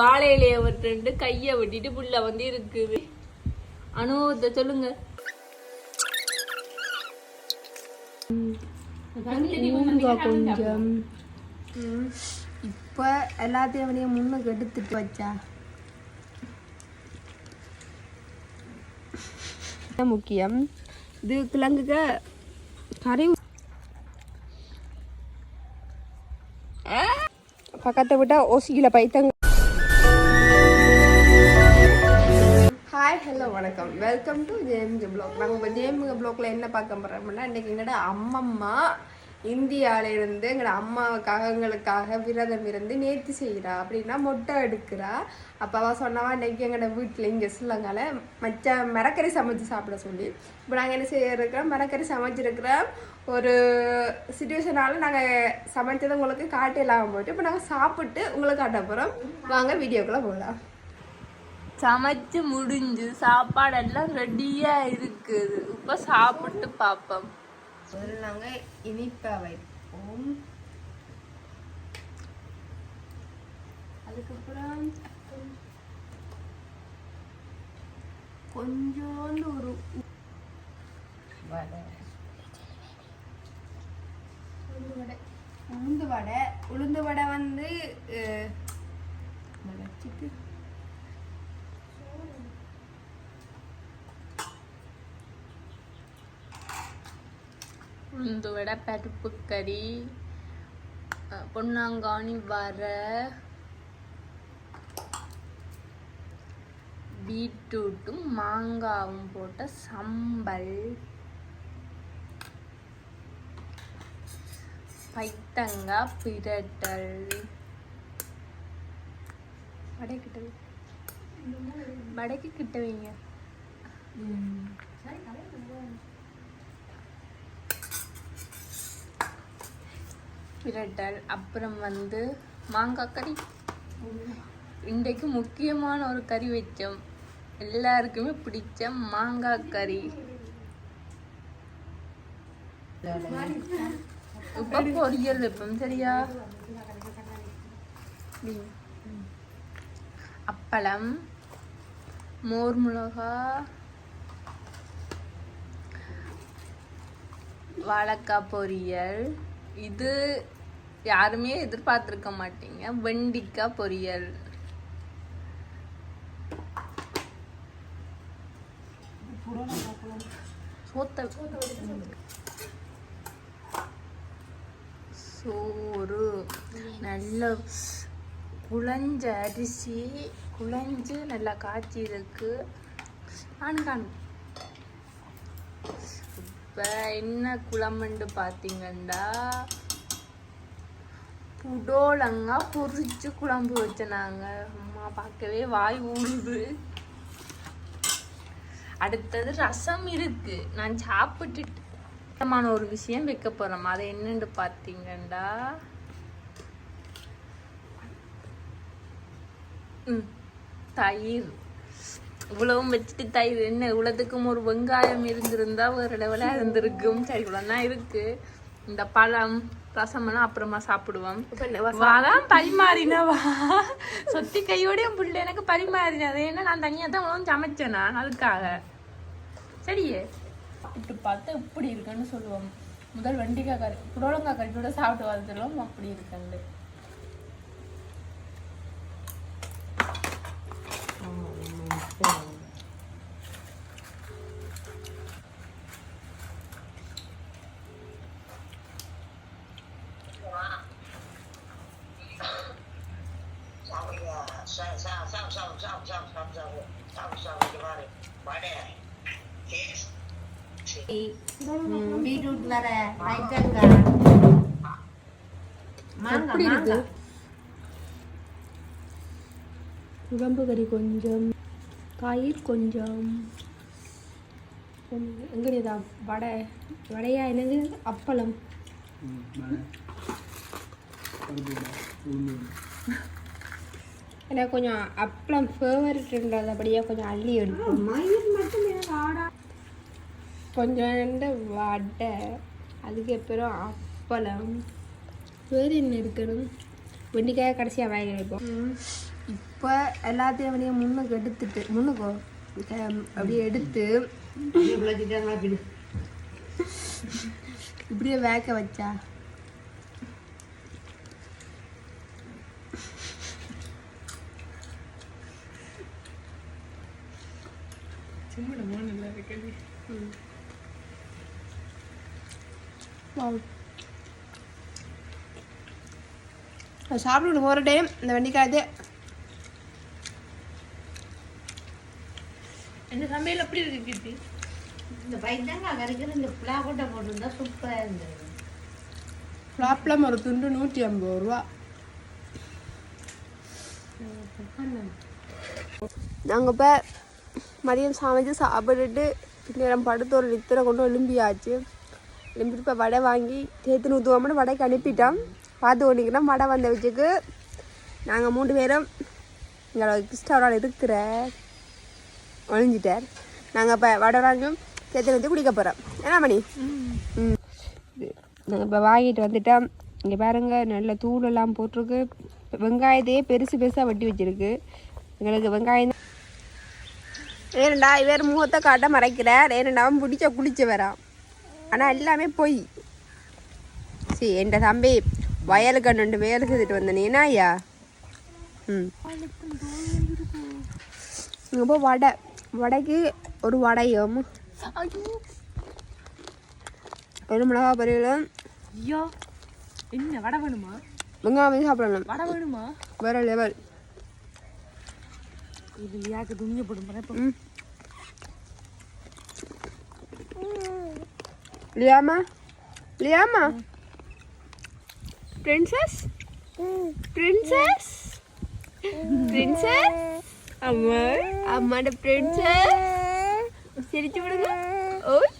வாழை இலைய விட்டு கைய விட்டுட்டு புள்ள வந்து இருக்குது. அனுபவத்தை சொல்லுங்க. கொஞ்சம். இப்போ எல்லாத்தையும் அப்படியே முன்னுக்கு எடுத்துட்டு வச்சா முக்கியம்? இது கிழங்குக்கு கறி பக்கத்தை விட்டா ஓசியில பைத்தங்க ஹாய் ஹலோ வணக்கம். வெல்கம் டு ஜேஎம்ஜி பிளாக் நாங்கள் இப்போ ஜேஎம்ஜி பிளாக்ல என்ன பார்க்க போகிறோம்னா இன்றைக்கி எங்களோட அம்மம்மா இந்தியாவிலேருந்து எங்களோட அம்மாவுக்காக எங்களுக்காக விரதம் இருந்து நேர்த்தி செய்கிறா அப்படின்னா மொட்டை எடுக்கிறா. அப்பாவா சொன்னவா இன்றைக்கி எங்களோட வீட்டில் இங்கே சொல்லங்கால மச்ச மரக்கறி சமைச்சு சாப்பிட சொல்லி. இப்போ நாங்கள் என்ன செய்யறோம் மரக்கறி சமைச்சிருக்கிற ஒரு சுச்சுவேஷனால நாங்கள் சமைச்சதை உங்களுக்கு காட்டலாம் போயிட்டு இப்போ நாங்கள் சாப்பிட்டு உங்களுக்கு காட்ட போகிறோம் வாங்க வீடியோக்குள்ளே போகலாம் சமைச்சு முடிஞ்சு சாப்பாடெல்லாம் ரெடியா இருக்குது. இப்ப சாப்பிட்டு பாப்போம். முதல்ல நாங்கள் இனிப்பை வைப்போம் அதுக்கப்புறம் கொஞ்சோண்டு ஒரு வடை. உளுந்து வடை. உளுந்து வடை. உளுந்து வடை வந்து அஹ், உளுந்து வடை பருப்பு கறி பொன்னாங்கானி வர பீட்ரூட்டும் மாங்காவும் போட்ட சம்பல் பைத்தங்காய் பிரட்டல். வடைக்கிட்ட வடைக்கு கிட்ட வைங்க. பிரட்டல் அப்புறம் வந்து மாங்காய் கறி. இன்றைக்கு முக்கியமான ஒரு கறி வச்சோம் எல்லாருக்குமே பிடிச்ச மாங்காய் கறி. இப்போ பொரியல் வைப்போம் சரியா? அப்பளம் மோர் மிளகா வாழைக்காய் பொரியல். இது யாருமே எதிர்பார்த்துருக்க மாட்டீங்க. வெண்டிக்காய் பொரியல். சோறு. நல்ல குழஞ்ச அரிசி. குழஞ்சு நல்லா காய்ச்சி இருக்கு காணும். காணும் இப்போ என்ன குழம்புன்னு பார்த்தீங்கன்னா புடோலங்கா பொரிச்சு குழம்பு வச்சனாங்க. அம்மா பார்க்கவே வாய் ஊறுது. அடுத்தது ரசம் இருக்கு. நான் சாப்பிட்டுட்டு முக்கியமான ஒரு விஷயம் வைக்க போறோம் அது என்னன்னு பார்த்தீங்கன்னா ம், தயிர். இவ்வளவும் வச்சுட்டு தயிர் என்ன? இவ்வளவுக்கும் ஒரு வெங்காயம் இருந்திருந்தா ஒரு லெவலாக இருந்திருக்கும். சரி இவ்வளோதான் இருக்கு. இந்த பழம் ரசம் எல்லாம் அப்புறமா சாப்பிடுவோம். வாதான் பரிமாறினவா? சொத்தி கையோடய புள்ள எனக்கு பரிமாறினது. ஏன்னா நான் தனியாக தான் உணவு சமைச்சேன் நான் அதுக்காக. சரியே? சாப்பிட்டு பார்த்து இப்படி இருக்குன்னு சொல்லுவோம். முதல் வெண்டிக்காய் கறி புடலங்காய் கறியோட சாப்பிட்டு வந்து சொல்லுவோம் அப்படி இருக்குன்னு பீட்ரூட் வேற பைத்தங்காய் மாங்காய் மாங்காய் உடம்பு கறி கொஞ்சம் தயிர் கொஞ்சம் எங்கடியதா வடை. வடையா என்னது அப்பளம் எனக்கு கொஞ்சம் அப்பளம் ஃபேவரட்ன்றதபடியே கொஞ்சம் அள்ளி எடுக்கும் கொஞ்சோண்டு வடை. அதுக்கப்புறம் அப்பளம். வேறு என்ன இருக்கணும் வெண்டிக்காய் கடைசியாக வாங்கி வைப்போம் இப்போ எல்லாத்தையும் அப்படியே முன்னுக்கு எடுத்துட்டு முன்னுக்கோ. க- அப்படியே எடுத்து இப்படியே வேக்க வச்சா. Wow. சாப்பிடணும் ஒரு டைம் இந்த வெண்டிக்காயத்தை இந்த சமையல் எப்படி இருக்கு கீர்த்தி? இந்த பைத்தங்காய் கறிக்கிற இந்த புலாக்கொட்டை போட்டிருந்தா சூப்பராக இருந்தது. ப்ராப்ளம் ஒரு துண்டு நூற்றி ஐம்பது ரூபா. நாங்கள் இப்போ மதியம் சமைச்சு சாப்பிட்டுட்டு பின்னேரம் படுத்து ஒரு லித்தரை கொண்டு எலும்பியாச்சு எலும்பிட்டு இப்போ வடை வாங்கி சேர்த்து ஊற்றுவோம்னு வடைக்கு அனுப்பிட்டோம் பார்த்து கொண்டிங்கன்னா வடை வந்த வச்சுக்கு நாங்கள் மூணு பேரும் எங்களோட கிறிஸ்டவரால் இருக்கிற ஒழிஞ்சிட்டார் நாங்கள் இப்போ வடை வாங்கி சேர்த்து ஊற்றி குடிக்க போகிறோம் என்ன மணி ம் நாங்கள் இப்போ வாங்கிட்டு வந்துட்டோம் இங்கே பாருங்க நல்ல தூளெல்லாம் போட்டிருக்கு வெங்காயத்தையே பெருசு பெருசாக வட்டி வச்சிருக்கு எங்களுக்கு வெங்காயம் தான் ஏனண்டா இவர் முகத்தை காட்ட மறைக்கிறார். ஏனண்டா அவன் பிடிச்ச குளிச்ச வரான் ஆனால் எல்லாமே பொய். சரி என் தம்பி வயலுக்கு ரெண்டு வேலை செய்துட்டு வந்தேன் என்ன ஐயா? ம். இங்கே போய் வடை. வடைக்கு ஒரு வடையும் ஒரு மிளகா பொரியலும் ஐயோ என்ன வடை வேணுமா? வெங்காயம் சாப்பிடலாம் வடை வேணுமா? வேற லெவல் போடும் இப்போ ம். லியாமா? லியாமா? பிரின்சஸ் பிரின்சஸ் பிரின்சஸ் அம்மா. அம்மாட பிரின்சஸ் சிரிச்சு விடுங்க. ஓய்.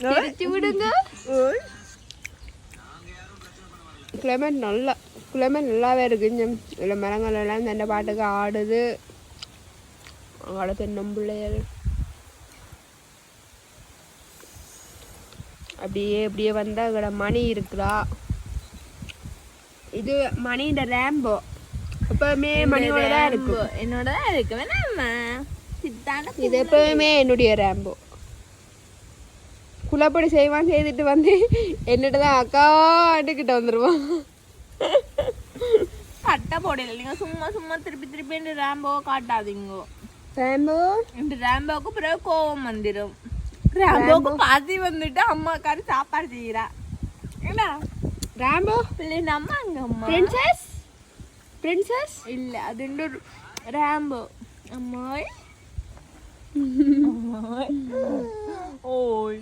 சிரிச்சு விடுங்க. ஓய். கிளைமேட் நல்லா கிளைமேட் நல்லாவே இருக்கு. இங்க இதில் மரங்கள் எல்லாம் இந்த பாட்டுக்கு ஆடுது. அங்கால தென்னம் பிள்ளைகள். அப்படியே அப்படியே வந்தா அங்கட மணி இருக்குடா இது மணியோட ரேம்போ எப்பவுமே மணியோட தான் இருக்கும். என்னோட தான் இருக்கு வேணாமா இது எப்பவுமே என்னுடைய ரேம்போ குலப்படி செய்வான் செய்துட்டு வந்து என்னிட்ட தான் அக்காண்டுக்கிட்ட வந்துடுவான் சட்டை போடல. நீங்க சும்மா சும்மா திருப்பி திருப்பி ரேம்போ காட்டாதீங்க. ரேம்போ இந்த ரேம்போக்கு பிறகு கோவம் வந்துடும். ரேம்போக்கு பாதி வந்துட்டு அம்மா காரி சாப்பாடு செய்யறா என்ன ரேம்போ பிள்ளை நம்ம அங்க அம்மா. பிரின்சஸ் பிரின்சஸ் இல்ல அது இன்னொரு ரேம்போ அம்மாய். அம்மாய். ஓய்.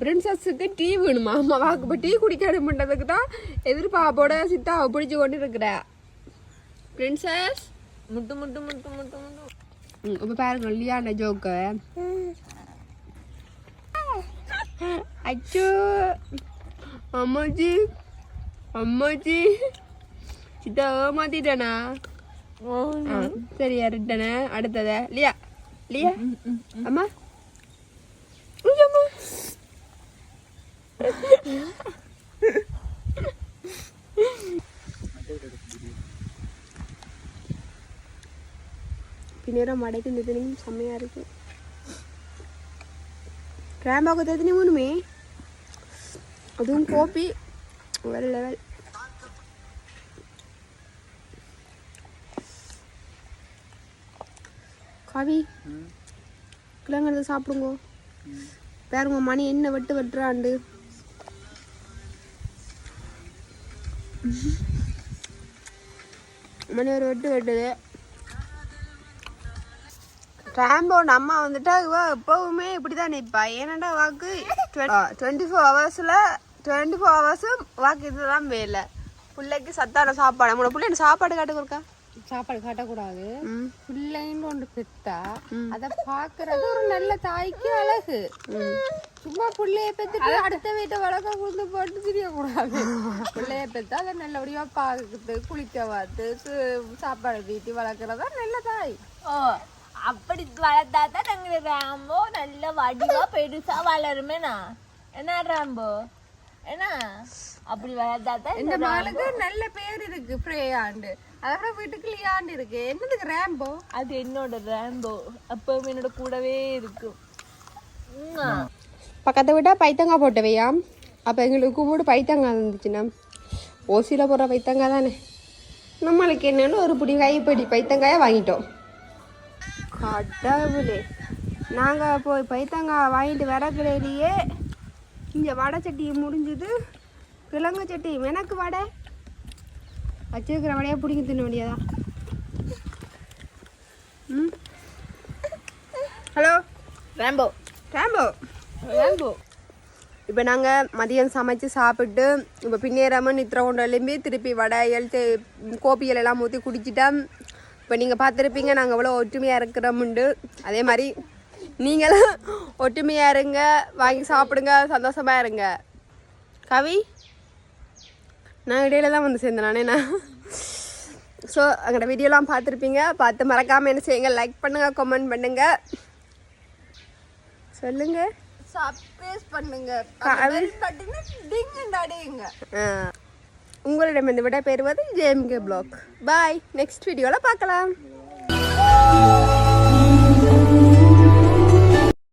பிரின்சஸுக்கு டீ வேணுமா? அம்மா வாக்கு இப்போ டீ பண்ணுறதுக்கு தான் எதிர்பார்ப்போட சித்தாவை பிடிச்சி கொண்டு இருக்கிற. பிரின்சஸ் முட்டு முட்டு முட்டு முட்டு முட்டு. இப்போ பாருங்க லியாண்ட ஜோக்கு அச்சோ. அம்மாஜி அம்மாஜி. சித்தா ஏமாத்திட்டானா சரி யாருட்டானே அடுத்தத? லியா லியா அம்மா. அம்மா பின்னேரம் மடைக்கு இந்த தண்ணியும் செம்மையாக இருக்கு ரேம்பாக்கு தண்ணி ஒன்றுமே அதுவும் கோப்பி வேறு லெவல் காவி கிழங்கு சாப்பிடுங்க. பேருங்க மணி என்ன வெட்டு வெட்டுறாண்டு? மணி ஒரு வெட்டு வெட்டுது. ரேம்போட அம்மா வந்துட்டா இவ எப்பவுமே இப்படி தான் நிற்பா ஏன்னாடா வாக்கு டுவெண்ட்டி ஃபோர் ஹவர்ஸில் டுவெண்ட்டி ஃபோர் ஹவர்ஸும் வாக்கு இதுதான் வேலை. பிள்ளைக்கு சத்தான சாப்பாடு. உங்களோட பிள்ளை சாப்பாடு காட்டு கொடுக்கா? சாப்பாடு காட்டக்கூடாது. பிள்ளைன்னு ஒன்று பெத்தா. அதை பார்க்கறது ஒரு நல்ல தாய்க்கு அழகு. சும்மா பிள்ளைய பெத்துட்டு அடுத்த வீட்டை வளர்க்க கொண்டு போட்டு தெரியக்கூடாது. பிள்ளைய பெத்தா அதை நல்லபடியா பார்த்து குளிக்க பார்த்து சாப்பாடு தீட்டி வளர்க்குறதா நல்ல தாய். ஓ. அப்படி வளர்த்தா தான் நாங்க ராம்போ நல்ல வடிவா பெருசா வளருமேண்ணா என்ன ராம்போ? என்ன அப்படி வளர்த்தாதான் இந்த மகளுக்கு நல்ல பேர் இருக்கு பிரேயாண்டு அதோட வீட்டுக்கு லியாண்டு இருக்கு. என்னதுக்கு ரேம்போ? அது என்னோட ரேம்போ. அப்பவும் என்னோட கூடவே இருக்கும். பக்கத்தை விட்டா பைத்தங்காய் போட்டவையா? அப்போ எங்களுக்கு கூட பைத்தங்காய் இருந்துச்சுன்னா. ஓசியில் போடுற பைத்தங்காய் தானே. நம்மளுக்கு என்னன்னு ஒரு பிடி கைப்படி பைத்தங்காயை வாங்கிட்டோம். கடவுளே. நாங்கள் போய் பைத்தங்காய் வாங்கிட்டு வரக்குறையிலேயே இங்கே வடை சட்டி முடிஞ்சுது. கிழங்கு சட்டி. எனக்கு வடை. வச்சிருக்கிற வடையை பிடிக்க தின்ன வேண்டியதா ம்? ஹலோ? ரேம்போ ரேம்போ ரேம்போ இப்போ நாங்கள் மதியம் சமைச்சு சாப்பிட்டு இப்போ பின்னேறாமல் நித்திர கொண்டு எழும்பி திருப்பி வடை எழுத்து கோப்பிகள் எல்லாம் ஊற்றி குடிச்சிட்டோம். இப்போ நீங்கள் பார்த்துருப்பீங்க நாங்கள் எவ்வளோ ஒற்றுமையாக இருக்கிறோம்ண்டு அதே மாதிரி நீங்களும் ஒற்றுமையாக இருங்க வாங்கி சாப்பிடுங்க சந்தோஷமாக இருங்க. கவி நான் இடையில தான் வந்து சேர்ந்தேன் நானே நான். ஸோ எங்களோட வீடியோலாம் பார்த்துருப்பீங்க பார்த்து மறக்காமல் என்ன செய்யுங்க லைக் பண்ணுங்கள் கமெண்ட் பண்ணுங்கள் சொல்லுங்கள் சர்ப்ரைஸ் பண்ணுங்க. கவி உங்களிடம் இந்த விட பெறுவது ஜேஎம்கே பிளாக் பாய் நெக்ஸ்ட் வீடியோவில் பார்க்கலாம்.